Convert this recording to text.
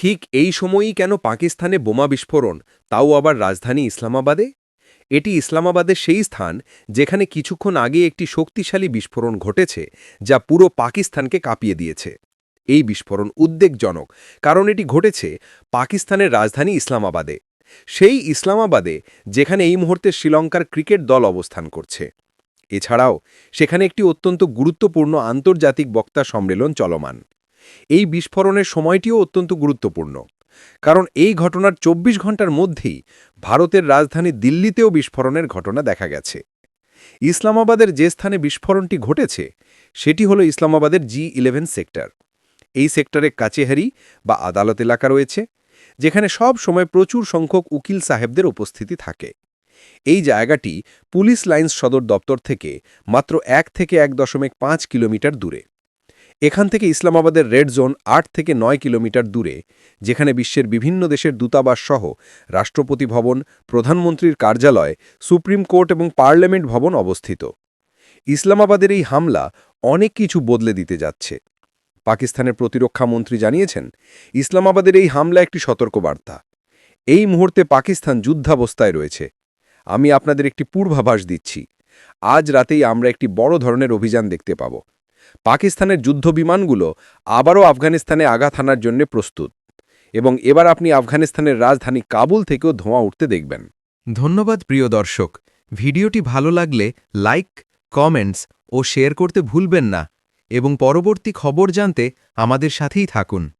ঠিক এই সময়ই কেন পাকিস্তানে বোমা বিস্ফোরণ, তাও আবার রাজধানী ইসলামাবাদে? এটি ইসলামাবাদের সেই স্থান যেখানে কিছুক্ষণ আগে একটি শক্তিশালী বিস্ফোরণ ঘটেছে, যা পুরো পাকিস্তানকে কাঁপিয়ে দিয়েছে। এই বিস্ফোরণ উদ্বেগজনক, কারণ এটি ঘটেছে পাকিস্তানের রাজধানী ইসলামাবাদে। সেই ইসলামাবাদে, যেখানে এই মুহূর্তে শ্রীলঙ্কার ক্রিকেট দল অবস্থান করছে। এছাড়াও, সেখানে একটি অত্যন্ত গুরুত্বপূর্ণ আন্তর্জাতিক বক্তা সম্মেলন চলমান। এই বিস্ফোরণের সময়টিও অত্যন্ত গুরুত্বপূর্ণ, কারণ এই ঘটনার ২৪ ঘণ্টার মধ্যেই ভারতের রাজধানী দিল্লিতেও বিস্ফোরণের ঘটনা দেখা গেছে। ইসলামাবাদের যে স্থানে বিস্ফোরণটি ঘটেছে, সেটি হল ইসলামাবাদের জি ইলেভেন সেক্টর। এই সেক্টরে কাচেহারি বা আদালত এলাকা রয়েছে, যেখানে সব সময় প্রচুর সংখ্যক উকিল সাহেবদের উপস্থিতি থাকে। এই জায়গাটি পুলিশ লাইন্স সদর দপ্তর থেকে মাত্র এক থেকে এক দশমিক পাঁচ কিলোমিটার দূরে। এখান থেকে ইসলামাবাদের রেড জোন আট থেকে নয় কিলোমিটার দূরে, যেখানে বিশ্বের বিভিন্ন দেশের দূতাবাস সহ রাষ্ট্রপতি ভবন, প্রধানমন্ত্রীর কার্যালয়, সুপ্রিম কোর্ট এবং পার্লামেন্ট ভবন অবস্থিত। ইসলামাবাদের এই হামলা অনেক কিছু বদলে দিতে যাচ্ছে। পাকিস্তানের প্রতিরক্ষা মন্ত্রী জানিয়েছেন, ইসলামাবাদের এই হামলা একটি সতর্কবার্তা। এই মুহূর্তে পাকিস্তান যুদ্ধাবস্থায় রয়েছে। আমি আপনাদের একটি পূর্বাভাস দিচ্ছি। আজ রাতেই আমরা একটি বড় ধরনের অভিযান দেখতে পাব। পাকিস্তানের যুদ্ধ বিমানগুলো আবারও আফগানিস্তানে আঘাত হানার জন্য প্রস্তুত। এবং এবার আপনি আফগানিস্তানের রাজধানী কাবুল থেকেও ধোঁয়া উঠতে দেখবেন। ধন্যবাদ প্রিয় দর্শক। ভিডিওটি ভালো লাগলে লাইক, কমেন্টস ও শেয়ার করতে ভুলবেন না। এবং পরবর্তী খবর জানতে আমাদের সাথেই থাকুন।